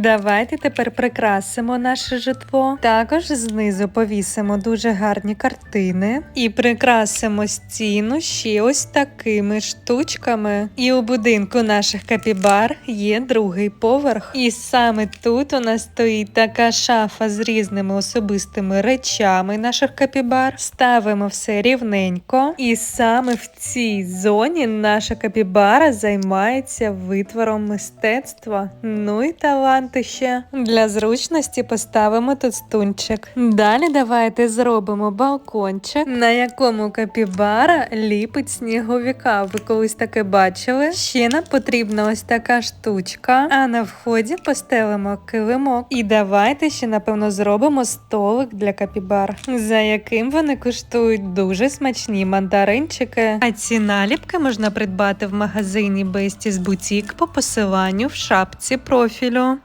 Давайте тепер прикрасимо наше житло. Також знизу повісимо дуже гарні картини і прикрасимо стіну ще ось такими штучками. І у будинку наших капібар є другий поверх. І саме тут у нас стоїть така шафа з різними особистими речами наших капібар. Ставимо все рівненько. І саме в цій зоні наша капібара займається витвором мистецтва. Ну і таланти ще. Для зручності поставимо тут стунчик. Далі давайте зробимо балкончик, на якому капібара ліпить сніговіка. Ви колись таке бачили? Ще нам потрібна ось така штучка. А на вході постелимо килимок. І давайте ще, напевно, зробимо столик для капібар, за яким вони коштують дуже смачні мандаринчики. А ці наліпки можна придбати в магазині Besties Boutique по посиланню в шапці профілю.